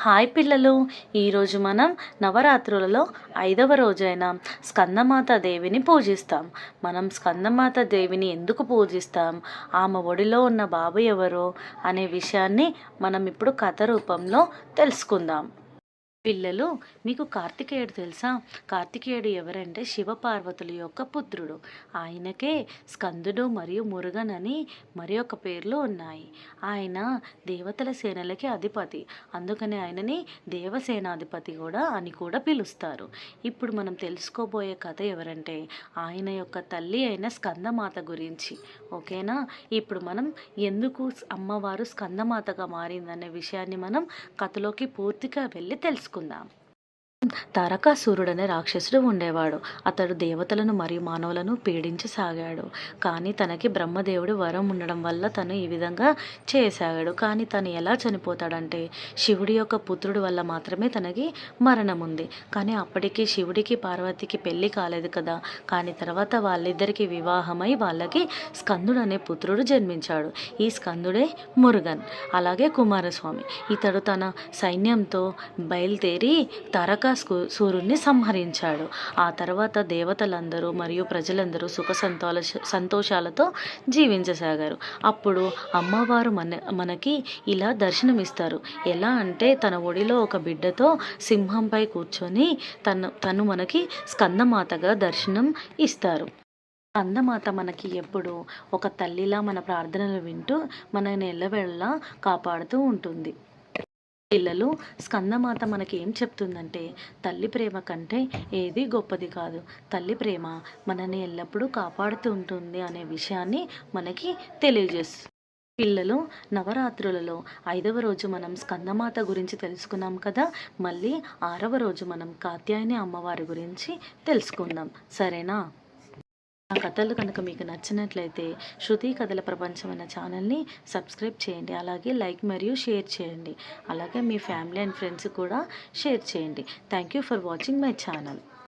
Hi పిల్లలు. ఈరోజు మనం నవరాత్రులలో ఐదవ రోజైన స్కందమాత దేవిని పూజిస్తాం. మనం స్కందమాత దేవిని ఎందుకు పూజిస్తాం? ఆమె ఒడిలో ఉన్న బాబు ఎవరో? అనే విషయాన్ని మనం ఇప్పుడు కథ రూపంలో తెలుసుకుందాం. పిల్లలు మీకు కార్తికేయుడు తెలుసా? కార్తికేయుడు ఎవరంటే శివపార్వతుల యొక్క పుత్రుడు. ఆయనకే స్కందుడు మరియు మురుగన్ అని మరి ఒక పేర్లు ఉన్నాయి. ఆయన దేవతల సేనలకి అధిపతి. అందుకని ఆయనని దేవసేనాధిపతి కూడా అని కూడా పిలుస్తారు. ఇప్పుడు మనం తెలుసుకోబోయే కథ ఎవరంటే ఆయన యొక్క తల్లి అయిన స్కందమాత గురించి. ఓకేనా? ఇప్పుడు మనం ఎందుకు అమ్మవారు స్కందమాతగా మారిందనే విషయాన్ని మనం కథలోకి పూర్తిగా వెళ్ళి తెలుసుకో తెలుసుకుందాం తారకాసురుడు రాక్షసుడు ఉండేవాడు. అతడు దేవతలను మరియు మానవులను పీడించసాగాడు. కానీ తనకి బ్రహ్మదేవుడు వరం ఉండడం వల్ల తను ఈ విధంగా చేయసాగాడు కానీ తను ఎలా చనిపోతాడంటే శివుడి యొక్క పుత్రుడు వల్ల మాత్రమే తనకి మరణం ఉంది కానీ అప్పటికి శివుడికి పార్వతికి పెళ్ళి కాలేదు కదా. కానీ తర్వాత వాళ్ళిద్దరికి వివాహమై వాళ్ళకి స్కందుడు అనే పుత్రుడు జన్మించాడు. ఈ స్కందుడే మురుగన్. అలాగే కుమారస్వామి. ఇతడు తన సైన్యంతో బయలుదేరి తారకా సూర్యుడిని సంహరించాడు. ఆ తర్వాత దేవతలందరూ మరియు ప్రజలందరూ సుఖ సంతోష సంతోషాలతో జీవించసాగారు. అప్పుడు అమ్మవారు మన మనకి ఇలా దర్శనమిస్తారు. ఎలా అంటే తన ఒడిలో ఒక బిడ్డతో సింహంపై కూర్చొని తను తను మనకి స్కందమాతగా దర్శనం ఇస్తారు. అందమాత మనకి ఎప్పుడు ఒక తల్లిలా మన ప్రార్థనలు వింటూ మనని ఎల్లవెళ్ళలా కాపాడుతూ ఉంటుంది. పిల్లలు స్కందమాత మనకి ఏం చెప్తుందంటే తల్లి ప్రేమ కంటే ఏది గొప్పది కాదు. తల్లి ప్రేమ మనని ఎల్లప్పుడూ కాపాడుతూ ఉంటుంది అనే విషయాన్ని మనకి తెలియజేస్తుంది. పిల్లలు నవరాత్రులలో ఐదవ రోజు మనం స్కందమాత గురించి తెలుసుకున్నాం కదా మళ్ళీ ఆరవ రోజు మనం కాత్యాయని అమ్మవారి గురించి తెలుసుకుందాం. సరేనా? ఆ కథలు కనుక మీకు నచ్చినట్లయితే శృతి కథల ప్రపంచం అన్న ఛానల్ని సబ్స్క్రైబ్ చేయండి. అలాగే లైక్ మరియు షేర్ చేయండి. అలాగే మీ ఫ్యామిలీ అండ్ ఫ్రెండ్స్ కూడా షేర్ చేయండి. Thank you for watching my channel.